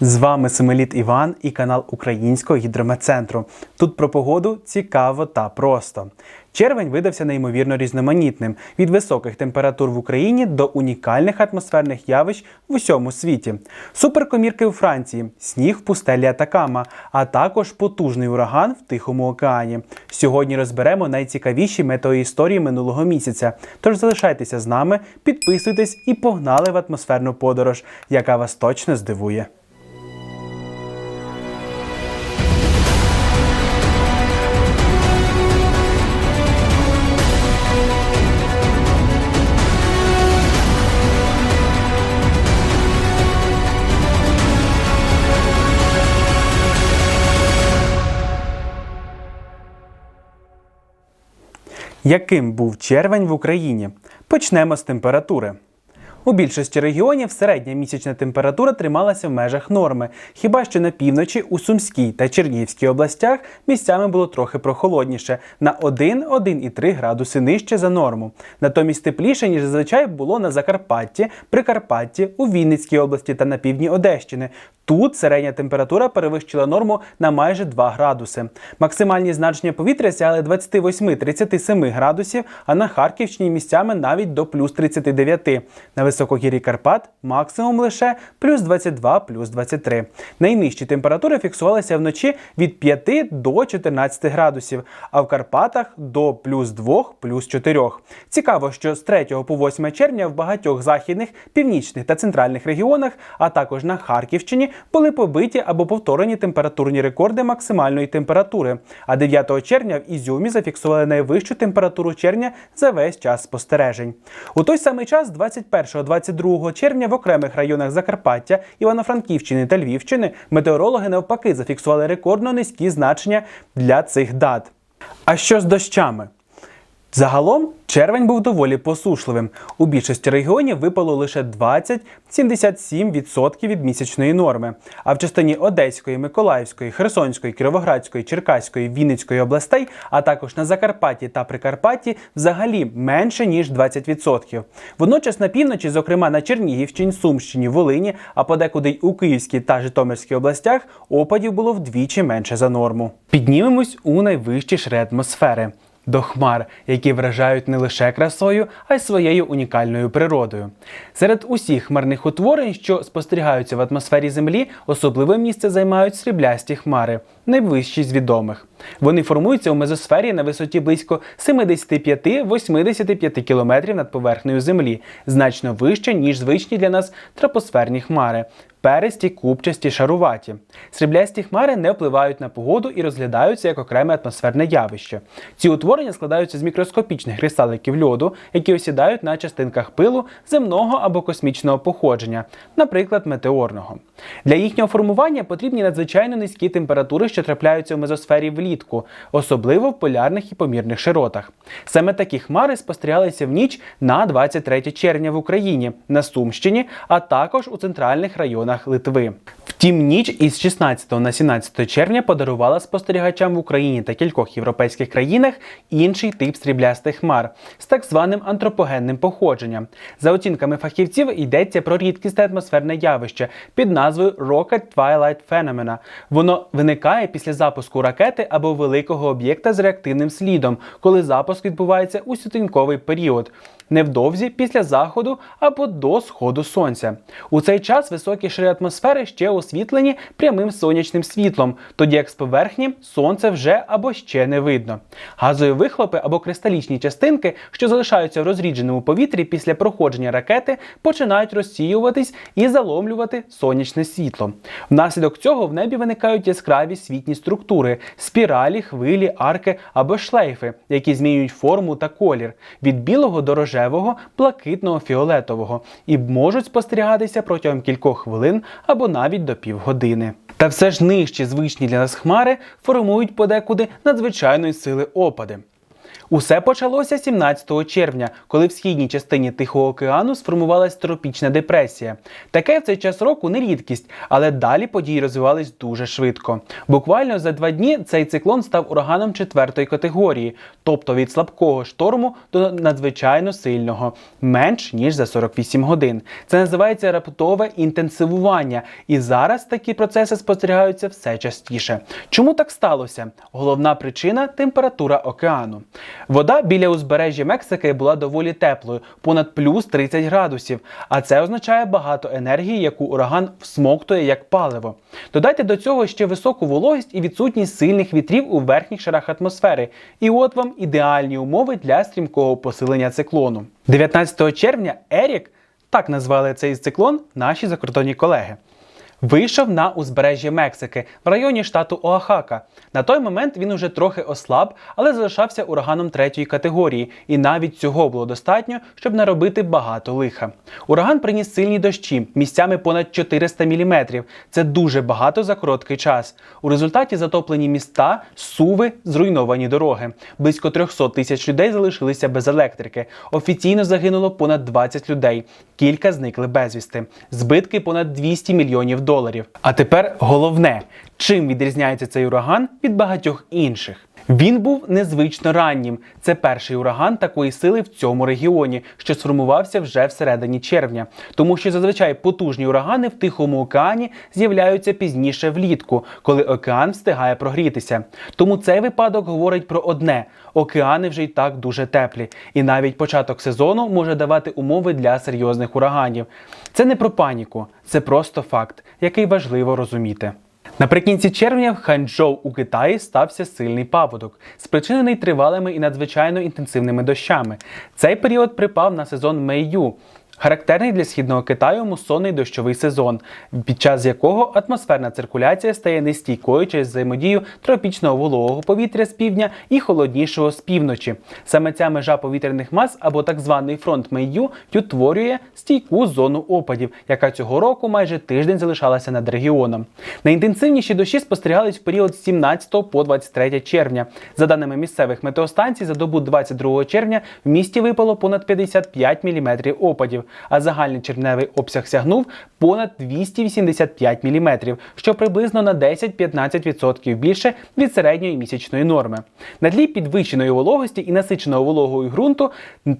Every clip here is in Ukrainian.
З вами Семеліт Іван і канал Українського гідрометцентру. Тут про погоду цікаво та просто. Червень видався неймовірно різноманітним від високих температур в Україні до унікальних атмосферних явищ в усьому світі. Суперкомірки у Франції, сніг в пустелі Атакама, а також потужний ураган в Тихому океані. Сьогодні розберемо найцікавіші метеоісторії минулого місяця. Тож залишайтеся з нами, підписуйтесь і погнали в атмосферну подорож, яка вас точно здивує. Яким був червень в Україні? Почнемо з температури. У більшості регіонів середня місячна температура трималася в межах норми. Хіба що на півночі у Сумській та Чернігівській областях місцями було трохи прохолодніше на 1-1,3 градуси нижче за норму. Натомість тепліше, ніж зазвичай було на Закарпатті, Прикарпатті, у Вінницькій області та на півдні Одещини. Тут середня температура перевищила норму на майже 2 градуси. Максимальні значення повітря сягли 28-37 градусів, а на Харківщині місцями навіть до плюс 39. На високогір'ї Карпат максимум лише плюс 22, плюс 23. Найнижчі температури фіксувалися вночі від 5 до 14 градусів, а в Карпатах до плюс 2, плюс 4. Цікаво, що з 3 по 8 червня в багатьох західних, північних та центральних регіонах, а також на Харківщині, були побиті або повторені температурні рекорди максимальної температури. А 9 червня в Ізюмі зафіксували найвищу температуру червня за весь час спостережень. У той самий час, 21-22 червня, в окремих районах Закарпаття, Івано-Франківщини та Львівщини метеорологи навпаки зафіксували рекордно низькі значення для цих дат. А що з дощами? Загалом червень був доволі посушливим. У більшості регіонів випало лише 20-77% від місячної норми. А в частині Одеської, Миколаївської, Херсонської, Кіровоградської, Черкаської, Вінницької областей, а також на Закарпатті та Прикарпатті, взагалі менше ніж 20%. Водночас на півночі, зокрема на Чернігівщині, Сумщині, Волині, а подекуди й у Київській та Житомирській областях, опадів було вдвічі менше за норму. Піднімемось у найвищі шри атмосфери до хмар, які вражають не лише красою, а й своєю унікальною природою. Серед усіх хмарних утворень, що спостерігаються в атмосфері Землі, особливе місце займають сріблясті хмари, найвищі з відомих. Вони формуються у мезосфері на висоті близько 75-85 км над поверхнею Землі, значно вище, ніж звичні для нас тропосферні хмари. Пересті, купчасті, шаруваті. Сріблясті хмари не впливають на погоду і розглядаються як окреме атмосферне явище. Ці утворення складаються з мікроскопічних кристаликів льоду, які осідають на частинках пилу земного або космічного походження, наприклад, метеорного. Для їхнього формування потрібні надзвичайно низькі температури, що трапляються в мезосфері влітку, особливо в полярних і помірних широтах. Саме такі хмари спостерігалися в ніч на 23 червня в Україні, на Сумщині, а також у центральних районах Литви. Втім, ніч із 16 на 17 червня подарувала спостерігачам в Україні та кількох європейських країнах інший тип сріблястих хмар з так званим антропогенним походженням. За оцінками фахівців йдеться про рідкісне атмосферне явище під назвою Rocket Twilight Phenomena. Воно виникає після запуску ракети або великого об'єкта з реактивним слідом, коли запуск відбувається у сутінковий період. Невдовзі після заходу або до сходу сонця. У цей час високі шири атмосфери ще освітлені прямим сонячним світлом, тоді як з поверхні сонце вже або ще не видно. Газові вихлопи або кристалічні частинки, що залишаються в розрідженому повітрі після проходження ракети, починають розсіюватись і заломлювати сонячне світло. Внаслідок цього в небі виникають яскраві світні структури, спіралі, хвилі, арки або шлейфи, які змінюють форму та колір від білого до рожевого, блакитного, фіолетового і можуть спостерігатися протягом кількох хвилин або навіть до півгодини. Та все ж нижчі звичні для нас хмари формують подекуди надзвичайної сили опади. Усе почалося 17 червня, коли в східній частині Тихого океану сформувалась тропічна депресія. Таке в цей час року не рідкість, але далі події розвивались дуже швидко. Буквально за два дні цей циклон став ураганом четвертої категорії, тобто від слабкого шторму до надзвичайно сильного, менш ніж за 48 годин. Це називається раптове інтенсивування, і зараз такі процеси спостерігаються все частіше. Чому так сталося? Головна причина температура океану. Вода біля узбережжя Мексики була доволі теплою, понад плюс 30 градусів. А це означає багато енергії, яку ураган всмоктує як паливо. Додайте до цього ще високу вологість і відсутність сильних вітрів у верхніх шарах атмосфери. І от вам ідеальні умови для стрімкого посилення циклону. 19 червня Ерік, так назвали цей циклон наші закордонні колеги. Вийшов на узбережжя Мексики в районі штату Оахака. На той момент він уже трохи ослаб, але залишався ураганом третьої категорії, і навіть цього було достатньо, щоб наробити багато лиха. Ураган приніс сильні дощі, місцями понад 400 мм. Це дуже багато за короткий час. У результаті затоплені міста, суви, зруйновані дороги. Близько 300 тисяч людей залишилися без електрики. Офіційно загинуло понад 20 людей. Кілька зникли безвісти. Збитки понад 200 мільйонів доларів. А тепер головне, чим відрізняється цей ураган від багатьох інших. Він був незвично раннім. Це перший ураган такої сили в цьому регіоні, що сформувався вже всередині червня, тому що зазвичай потужні урагани в Тихому океані з'являються пізніше влітку, коли океан встигає прогрітися. Тому цей випадок говорить про одне: океани вже й так дуже теплі, і навіть початок сезону може давати умови для серйозних ураганів. Це не про паніку, це просто факт, який важливо розуміти. Наприкінці червня в Ханчжоу у Китаї стався сильний паводок, спричинений тривалими і надзвичайно інтенсивними дощами. Цей період припав на сезон Мейю. Характерний для східного Китаю мусонний дощовий сезон, під час якого атмосферна циркуляція стає нестійкою через взаємодію тропічного вологого повітря з півдня і холоднішого з півночі. Саме ця межа повітряних мас або так званий фронт Мейю утворює стійку зону опадів, яка цього року майже тиждень залишалася над регіоном. Найінтенсивніші дощі спостерігались в період з 17 по 23 червня. За даними місцевих метеостанцій, за добу 22 червня в місті випало понад 55 мм опадів, а загальний червневий обсяг сягнув понад 285 мм, що приблизно на 10-15% більше від середньої місячної норми. На тлі підвищеної вологості і насиченого вологою ґрунту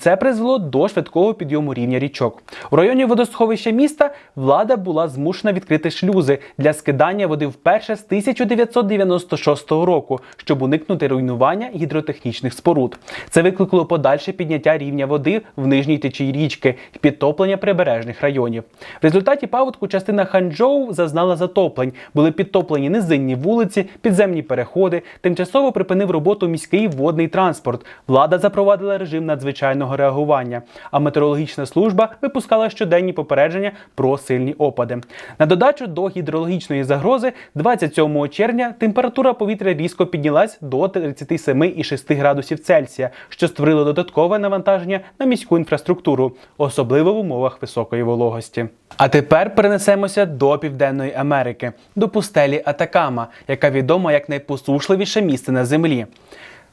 це призвело до швидкого підйому рівня річок. У районі водосховища міста влада була змушена відкрити шлюзи для скидання води вперше з 1996 року, щоб уникнути руйнування гідротехнічних споруд. Це викликало подальше підняття рівня води в нижній течії річки підтоплення прибережних районів. В результаті паводку частина Ханчжоу зазнала затоплень, були підтоплені низинні вулиці, підземні переходи. Тимчасово припинив роботу міський водний транспорт. Влада запровадила режим надзвичайного реагування. А метеорологічна служба випускала щоденні попередження про сильні опади. На додачу до гідрологічної загрози, 27 червня температура повітря різко піднялась до 37,6 градусів Цельсія, що створило додаткове навантаження на міську інфраструктуру, особливо в умовах високої вологості. А тепер перенесемося до Південної Америки, до пустелі Атакама, яка відома як найпосушливіше місце на землі.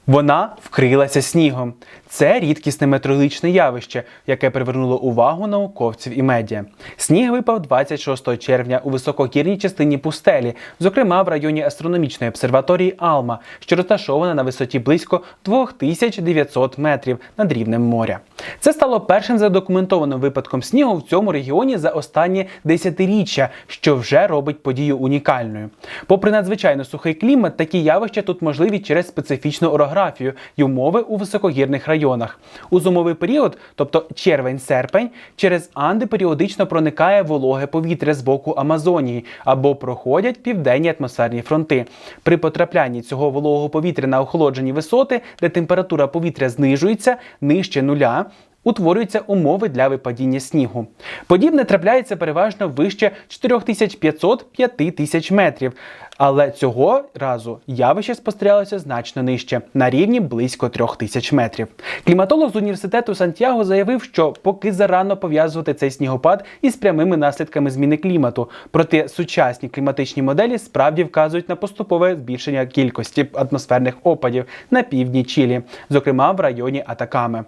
Вона вкрилася снігом. Це рідкісне метеорологічне явище, яке привернуло увагу науковців і медіа. Сніг випав 26 червня у високогірній частині пустелі, зокрема в районі астрономічної обсерваторії Алма, що розташована на висоті близько 2900 метрів над рівнем моря. Це стало першим задокументованим випадком снігу в цьому регіоні за останні десятиріччя, що вже робить подію унікальною. Попри надзвичайно сухий клімат, такі явища тут можливі через специфічну орографію й умови у високогірних районах. У зумовий період, тобто червень-серпень, через Анди періодично проникає вологе повітря з боку Амазонії або проходять південні атмосферні фронти. При потраплянні цього вологого повітря на охолоджені висоти, де температура повітря знижується нижче нуля. Утворюються умови для випадіння снігу. Подібне трапляється переважно вище 4500-5000 метрів, але цього разу явище спостерігалося значно нижче, на рівні близько 3000 метрів. Кліматолог з університету Сантьяго заявив, що поки зарано пов'язувати цей снігопад із прямими наслідками зміни клімату, проте сучасні кліматичні моделі справді вказують на поступове збільшення кількості атмосферних опадів на півдні Чилі, зокрема в районі Атаками.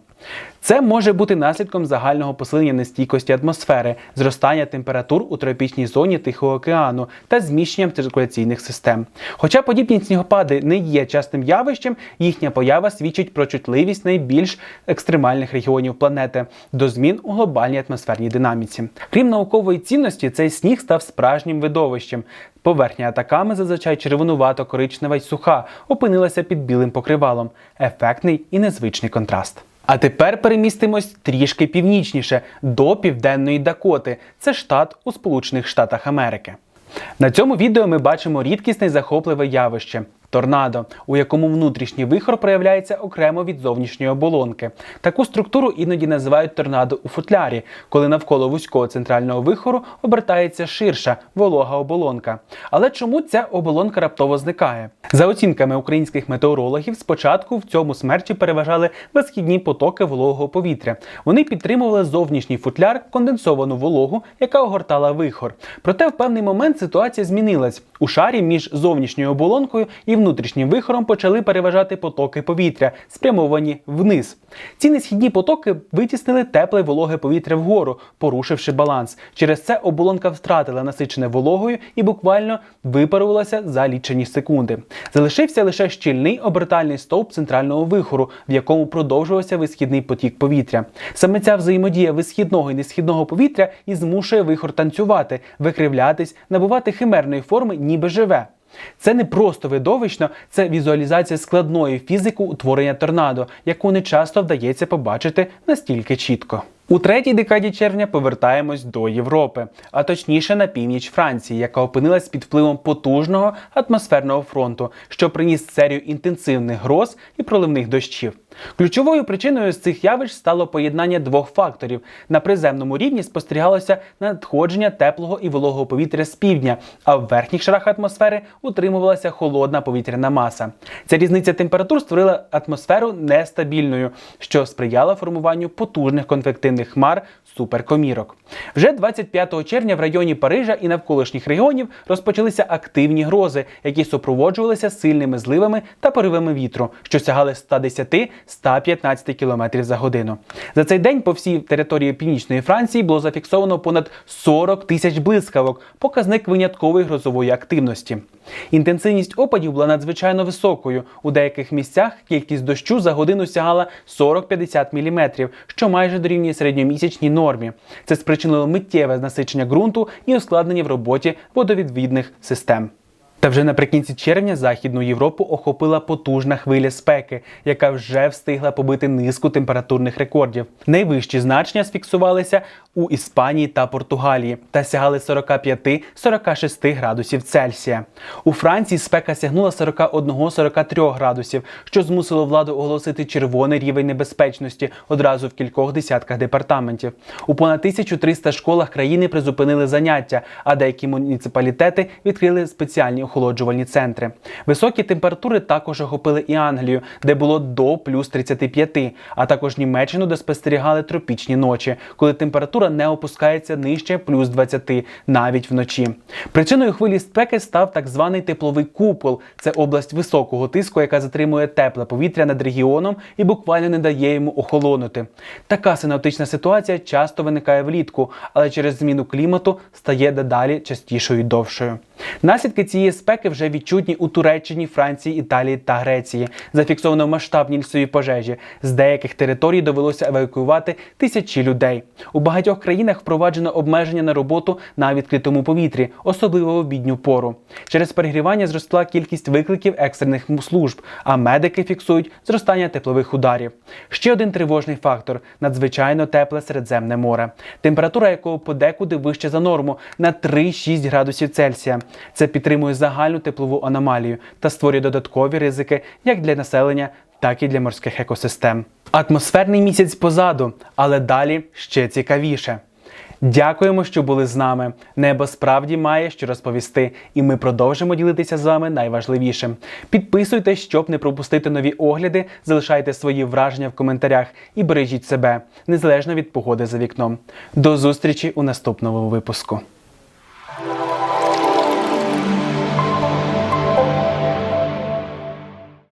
Це може бути наслідком загального посилення нестійкості атмосфери, зростання температур у тропічній зоні Тихого океану та зміщенням циркуляційних систем. Хоча подібні снігопади не є частим явищем, їхня поява свідчить про чутливість найбільш екстремальних регіонів планети до змін у глобальній атмосферній динаміці. Крім наукової цінності, цей сніг став справжнім видовищем. Поверхня атаками, зазвичай червонувато коричнева й суха, опинилася під білим покривалом. Ефектний і незвичний контраст. А тепер перемістимось трішки північніше до південної Дакоти. Це штат у Сполучених Штатах Америки. На цьому відео ми бачимо рідкісне захопливе явище торнадо, у якому внутрішній вихор проявляється окремо від зовнішньої оболонки. Таку структуру іноді називають торнадо у футлярі, коли навколо вузького центрального вихору обертається ширша волога оболонка. Але чому ця оболонка раптово зникає? За оцінками українських метеорологів, спочатку в цьому смерчі переважали висхідні потоки вологого повітря. Вони підтримували зовнішній футляр, конденсовану вологу, яка огортала вихор. Проте в певний момент ситуація змінилась. У шарі між зовнішньою оболонкою і внутрішнім вихором почали переважати потоки повітря, спрямовані вниз. Ці несхідні потоки витіснили тепле вологе повітря вгору, порушивши баланс. Через це оболонка втратила насичене вологою і буквально випарувалася за лічені секунди. Залишився лише щільний обертальний стовп центрального вихору, в якому продовжувався висхідний потік повітря. Саме ця взаємодія висхідного і несхідного повітря і змушує вихор танцювати, викривлятись, набувати химерної форми, ніби живе. Це не просто видовищно, це візуалізація складної фізики утворення торнадо, яку не часто вдається побачити настільки чітко. У третій декаді червня повертаємось до Європи, а точніше на північ Франції, яка опинилась під впливом потужного атмосферного фронту, що приніс серію інтенсивних гроз і проливних дощів. Ключовою причиною з цих явищ стало поєднання двох факторів. На приземному рівні спостерігалося надходження теплого і вологого повітря з півдня, а в верхніх шарах атмосфери утримувалася холодна повітряна маса. Ця різниця температур створила атмосферу нестабільною, що сприяла формуванню потужних конвективних хмар суперкомірок. Вже 25 червня в районі Парижа і навколишніх регіонів розпочалися активні грози, які супроводжувалися сильними зливами та поривами вітру, що сягали 110-115 км за годину. За цей день по всій території північної Франції було зафіксовано понад 40 тисяч блискавок, показник виняткової грозової активності. Інтенсивність опадів була надзвичайно високою. У деяких місцях кількість дощу за годину сягала 40-50 мм, що майже дорівнює середньомісячній нормі. Це спричинило миттєве насичення ґрунту і ускладнення в роботі водовідвідних систем. Та вже наприкінці червня Західну Європу охопила потужна хвиля спеки, яка вже встигла побити низку температурних рекордів. Найвищі значення сфіксувалися у Іспанії та Португалії та сягали 45-46 градусів Цельсія. У Франції спека сягнула 41-43 градусів, що змусило владу оголосити червоний рівень небезпечності одразу в кількох десятках департаментів. У понад 1300 школах країни призупинили заняття, а деякі муніципалітети відкрили спеціальні охолоджувальні центри. Високі температури також охопили і Англію, де було до плюс 35, а також Німеччину, де спостерігали тропічні ночі, коли температура не опускається нижче плюс 20 навіть вночі. Причиною хвилі спеки став так званий тепловий купол. Це область високого тиску, яка затримує тепле повітря над регіоном і буквально не дає йому охолонути. Така синоптична ситуація часто виникає влітку, але через зміну клімату стає дедалі частішою і довшою. Наслідки цієї спеки вже відчутні у Туреччині, Франції, Італії та Греції. Зафіксовано масштабні лісові пожежі. З деяких територій довелося евакуювати тисячі людей. У багатьох країнах впроваджено обмеження на роботу на відкритому повітрі, особливо в обідню пору. Через перегрівання зросла кількість викликів екстрених служб, а медики фіксують зростання теплових ударів. Ще один тривожний фактор надзвичайно тепле Середземне море, температура якого подекуди вище за норму на 3-6 градусів Цельсія. Це підтримує загальну теплову аномалію та створює додаткові ризики як для населення, так і для морських екосистем. Атмосферний місяць позаду, але далі ще цікавіше. Дякуємо, що були з нами. Небо справді має що розповісти, і ми продовжимо ділитися з вами найважливішим. Підписуйтесь, щоб не пропустити нові огляди, залишайте свої враження в коментарях і бережіть себе, незалежно від погоди за вікном. До зустрічі у наступному випуску.